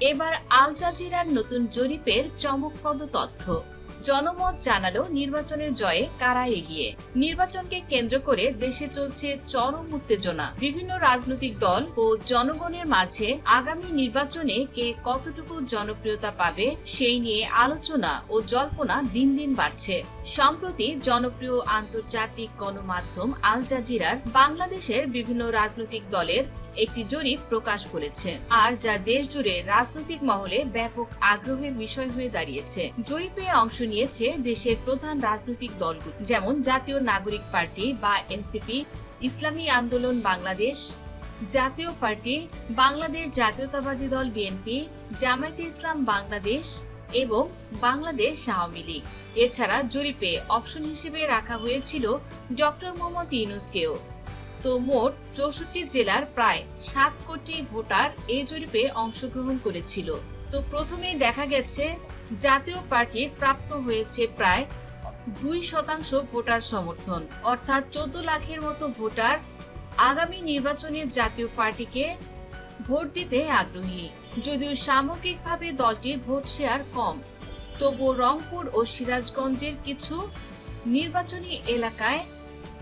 এবার আল জাজিরার নতুন জরিপের চমকপ্রদ তথ্য। জনমত জানালো নির্বাচনের জয়ে কারা এগিয়ে। নির্বাচনকে কেন্দ্র করে দেশে চলছে চরম উত্তেজনা। বিভিন্ন রাজনৈতিক দল ও জনগণের মাঝে আগামী নির্বাচনে কে কতটুকু জনপ্রিয়তা পাবে সেই নিয়ে আলোচনা ও জল্পনা দিন দিন বাড়ছে। সম্প্রতি জনপ্রিয় আন্তর্জাতিক গণমাধ্যম আল জাজিরার বাংলাদেশের বিভিন্ন রাজনৈতিক দলের একটি জরিপ প্রকাশ করেছে। আর যা দেশ জুড়ে রাজনৈতিক মহলে ব্যাপক আগ্রহের বিষয় হয়ে দাঁড়িয়েছে। জরিপে অংশ নিয়েছে দেশের প্রধান রাজনৈতিক দলগুলো, যেমন জাতীয় নাগরিক পার্টি বা এনসিপি, ইসলামী আন্দোলন বাংলাদেশ, জাতীয় পার্টি, বাংলাদেশ জাতীয়তাবাদী দল বিএনপি, জামায়াতে ইসলাম বাংলাদেশ এবং বাংলাদেশ আওয়ামী লীগ। এছাড়া জরিপে অপশন হিসেবে রাখা হয়েছিল ডক্টর মোহাম্মদ ইউনুসকেও। তো মোট চৌষট্টি জেলার প্রায় সাত কোটি ভোটার এই জরিপে অংশগ্রহণ করেছিল। তো প্রথমেই দেখা গেছে, জাতীয় পার্টির প্রাপ্ত হয়েছে প্রায় দুই শতাংশ ভোটার সমর্থন। অর্থাৎ চোদ্দ লাখের মতো ভোটার আগামী নির্বাচনে জাতীয় পার্টিকে ভোট দিতে আগ্রহী। যদিও সামগ্রিকভাবে দলটির ভোট শেয়ার কম, তবুও রংপুর ও সিরাজগঞ্জের কিছু নির্বাচনী এলাকায়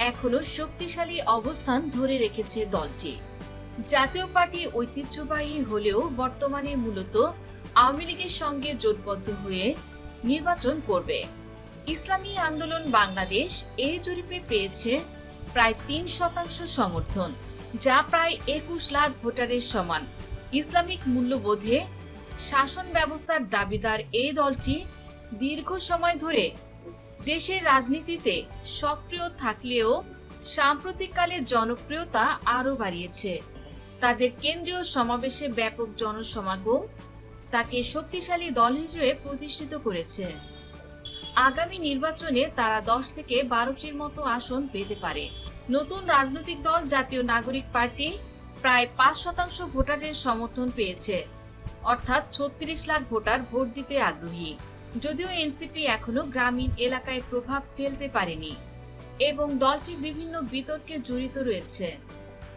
এখনও শক্তিশালী অবস্থান ধরে রেখেছে দলটি। জাতীয় পার্টি ঐতিহ্যবাহী হলেও বর্তমানে মূলত আওয়ামী লীগের সঙ্গে জোটবদ্ধ হয়ে নির্বাচন করবে। ইসলামী আন্দোলন বাংলাদেশ এই জরিপে পেয়েছে প্রায় তিন শতাংশ সমর্থন, যা প্রায় একুশ লাখ ভোটারের সমান। ইসলামিক মূল্যবোধে শাসন ব্যবস্থার দাবিদার এই দলটি দীর্ঘ সময় ধরে দেশের রাজনীতিতে সক্রিয় থাকলেও সাম্প্রতিককালে জনপ্রিয়তা আরও বাড়িয়েছে। তাদের কেন্দ্রীয় সমাবেশে ব্যাপক জনসমাগম তাকে শক্তিশালী দল হিসেবে প্রতিষ্ঠিত করেছে। আগামী নির্বাচনে তারা দশ থেকে বারোটির মতো আসন পেতে পারে। নতুন রাজনৈতিক দল জাতীয় নাগরিক পার্টি প্রায় পাঁচ শতাংশ ভোটারের সমর্থন পেয়েছে। অর্থাৎ ছত্রিশ লাখ ভোটার ভোট দিতে আগ্রহী। যদিও এনসিপি এখনও গ্রামীণ এলাকায় প্রভাব ফেলতে পারেনি এবং দলটি বিভিন্ন বিতর্কে জড়িত রয়েছে।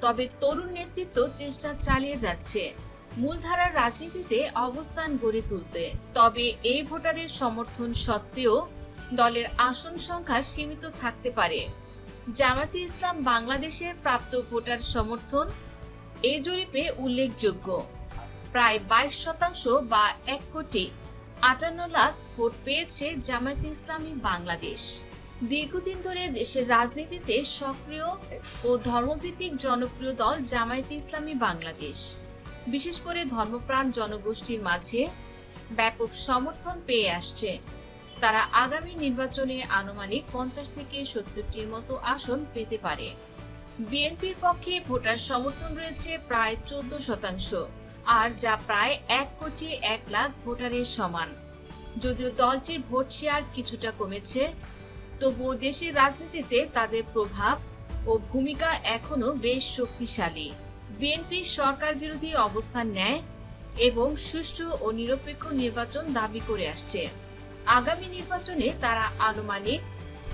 তবে তরুণ নেতৃত্ব চেষ্টা চালিয়ে যাচ্ছে মূলধারার রাজনীতিতে অবস্থান গড়ে তুলতে। তবে এই ভোটারের সমর্থন সত্ত্বেও দলের আসন সংখ্যা সীমিত থাকতে পারে। জামাতে ইসলাম বাংলাদেশের প্রাপ্ত ভোটার সমর্থন এই জরিপে উল্লেখযোগ্য। প্রায় বাইশ শতাংশ বা এক কোটি আটান্ন লাখ ভোট পেয়েছে জামায়াতে ইসলামী বাংলাদেশ। দীর্ঘদিন ধরে দেশের রাজনীতিতে সক্রিয় ও ধর্মভিত্তিক জনপ্রিয় দল জামায়াতে ইসলামী বাংলাদেশ। বিশেষ করে ধর্মপ্রাণ জনগোষ্ঠীর মাঝে ব্যাপক সমর্থন পেয়ে আসছে। তারা আগামী নির্বাচনে আনুমানিক পঞ্চাশ থেকে সত্তরটির মতো আসন পেতে পারে। বিএনপির পক্ষে ভোটার সমর্থন রয়েছে প্রায় চোদ্দ শতাংশ, আর যা প্রায় এক কোটি এক লাখ ভোটারের সমান। যদিও দলটির ভোট শেয়ার কিছুটা কমেছে, তবুও দেশের রাজনীতিতে তাদের প্রভাব ও ভূমিকা এখনও বেশ শক্তিশালী। বিএনপি সরকার বিরোধী অবস্থান নেয় এবং সুষ্ঠু ও নিরপেক্ষ নির্বাচন দাবি করে আসছে। আগামী নির্বাচনে তারা আনুমানিক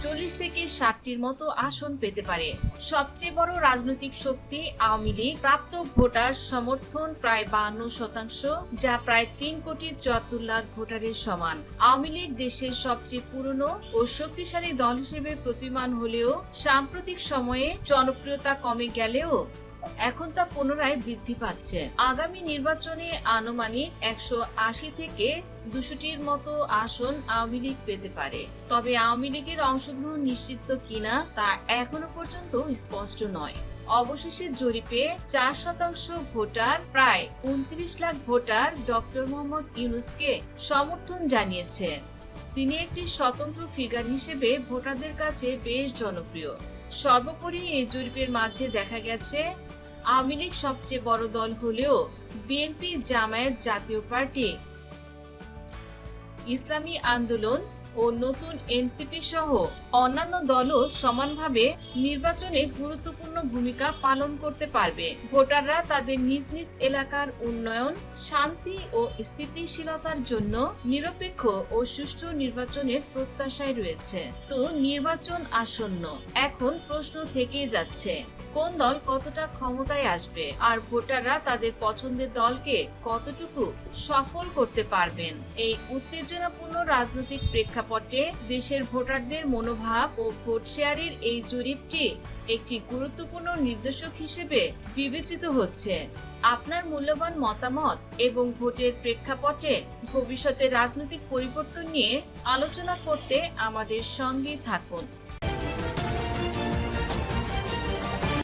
চল্লিশ থেকে ষাটটির মতো আসন পেতে পারে। সবচেয়ে বড় রাজনৈতিক শক্তি আওয়ামী লীগ। প্রাপ্ত ভোটার সমর্থন প্রায় বাহান্ন শতাংশ, যা প্রায় তিন কোটি চুয়াত্তর লাখ ভোটারের সমান। আওয়ামী লীগ দেশের সবচেয়ে পুরনো ও শক্তিশালী দল হিসেবে প্রতিমান হলেও সাম্প্রতিক সময়ে জনপ্রিয়তা কমে গেলেও এখন তা পুনরায় বৃদ্ধি পাচ্ছে। আগামী নির্বাচনে আনুমানিক একশো আশি থেকে দুশোটির মতো আসন আওয়ামী লীগ পেতে পারে। তবে আওয়ামী লীগের অংশগ্রহণ নিশ্চিত কিনা তা এখনও পর্যন্ত স্পষ্ট নয়। অবশেষে জরিপে চার শতাংশ ভোটার, প্রায় উনত্রিশ লাখ ভোটার ডক্টর মোহাম্মদ ইউনুসকে সমর্থন জানিয়েছে। তিনি একটি স্বতন্ত্র ফিগার হিসেবে ভোটারদের কাছে বেশ জনপ্রিয়। সর্বোপরি এই জরিপের মাঝে দেখা গেছে, আওয়ামী লীগ সবচেয়ে বড় দল হলেও বিএনপি জামায়াত জাতীয় পার্টি। ইসলামী আন্দোলন ও নতুন এনসিপি সহ অন্যান্য দলও সমানভাবে নির্বাচনে গুরুত্বপূর্ণ ভূমিকা পালন করতে পারবে। ভোটাররা তাদের নিজ নিজ এলাকার উন্নয়ন, শান্তি ও স্থিতিশীলতার জন্য নিরপেক্ষ ও সুষ্ঠু নির্বাচনের প্রত্যাশায় রয়েছে। তো নির্বাচন আসন্ন। এখন প্রশ্ন থেকেই যাচ্ছে কোন দল কতটা ক্ষমতায় আসবে? আর ভোটাররা তাদের পছন্দের দলকে কতটুকু সফল করতে পারবেন? এই উত্তেজনাপূর্ণ রাজনৈতিক প্রেক্ষাপটে দেশের ভোটারদের মনোভাব ও ভোট শেয়ারের এই জরিপটি একটি গুরুত্বপূর্ণ নির্দেশক হিসেবে বিবেচিত হচ্ছে। আপনার মূল্যবান মতামত এবং ভোটের প্রেক্ষাপটে ভবিষ্যতে রাজনৈতিক পরিবর্তন নিয়ে আলোচনা করতে আমাদের সঙ্গেই থাকুন।